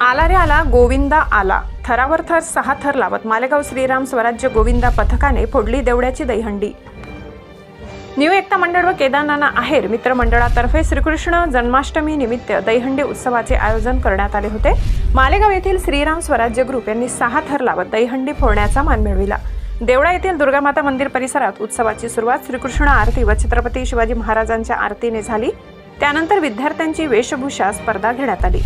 आला रे आला गोविंदा आला. थरावर थर सहा थर लावत मालेगाव श्रीराम स्वराज्य गोविंदा पथकाने फोडली देवड्याची दहीहंडी. न्यू एकता मंडळ व केदारनाना आहेर मित्रमंडळातर्फे श्रीकृष्ण जन्माष्टमी निमित्त दहीहंडी उत्सवाचे आयोजन करण्यात आले होते. मालेगाव येथील श्रीराम स्वराज्य ग्रुप यांनी सहा थर लावत दहीहंडी फोडण्याचा मान मिळविला. देवळा येथील दुर्गामाता मंदिर परिसरात उत्सवाची सुरुवात श्रीकृष्ण आरती व छत्रपती शिवाजी महाराजांच्या आरतीने झाली. त्यानंतर विद्यार्थ्यांची वेशभूषा स्पर्धा घेण्यात आली.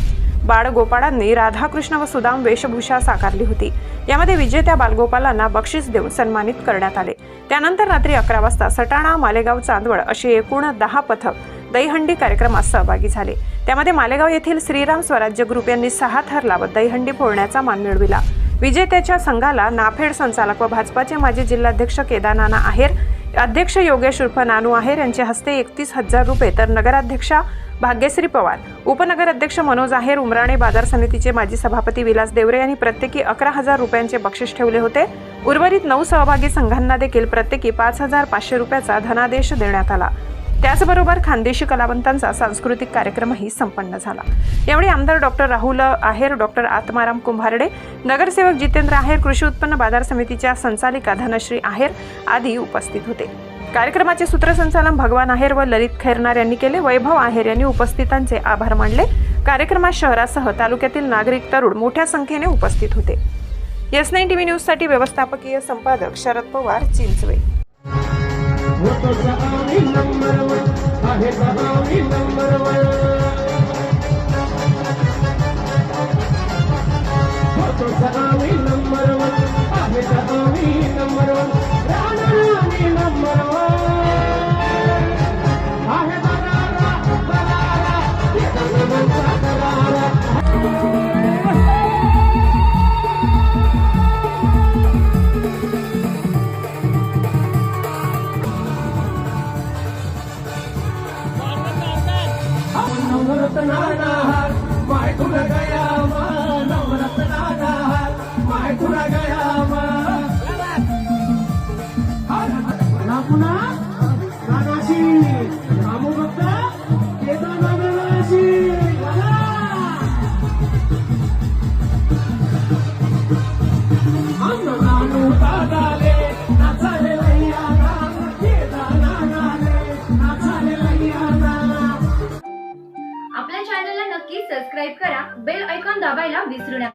बाळगोपाळांनी राधाकृष्ण व सुदाम वेशभूषा साकारली होती. यामध्ये विजेत्या बालगोपालांना बक्षीस देऊन सन्मानित करण्यात आले. त्यानंतर रात्री अकरा वाजता सटाणा मालेगाव चांदवड अशी एकूण दहा पथक दहीहंडी कार्यक्रमात सहभागी झाले. त्यामध्ये मालेगाव येथील श्रीराम स्वराज्य ग्रुप यांनी सहा थर लावत दहीहंडी फोडण्याचा मान मिळविला. विजेत्याच्या संघाला नाफेड संचालक व भाजपाचे माजी जिल्हाध्यक्ष केदारनाना आहेर अध्यक्ष योगेश उर्फ नानू आहेर यांच्या हस्ते एकतीस हजार रुपये तर नगराध्यक्षा भाग्यश्री पवार उपनगर अध्यक्ष मनोज आहेर उमराणे बाजार समितीचे माजी सभापती विलास देवरे यांनी प्रत्येकी अकरा हजार रुपयांचे बक्षीस ठेवले होते. उर्वरित नऊ सहभागी संघांना देखील प्रत्येकी पाच हजार पाचशे रुपयाचा धनादेश देण्यात आला. त्याचबरोबर खानदेशी कलावंतांचा सांस्कृतिक कार्यक्रमही संपन्न झाला. यावेळी आमदार डॉक्टर राहुल आहेर डॉक्टर आत्माराम कुंभारडे नगरसेवक जितेंद्र आहेर कृषी उत्पन्न बाजार समितीच्या संचालिका धनश्री आहेर आदी उपस्थित होते. कार्यक्रमाचे सूत्रसंचालन भगवान आहेर व ललित खैरनार यांनी केले. वैभव आहेर यांनी उपस्थितांचे आभार मानले. कार्यक्रमात शहरासह तालुक्यातील नागरिक तरुण मोठ्या संख्येने उपस्थित होते. एस नाईन टीव्ही न्यूजसाठी व्यवस्थापकीय संपादक शरद पवार चिंचवे. नवरत्न नाणार माय नक्की सबस्क्राइब करा. बेल ऐकॉन दाबायला विसरू नका.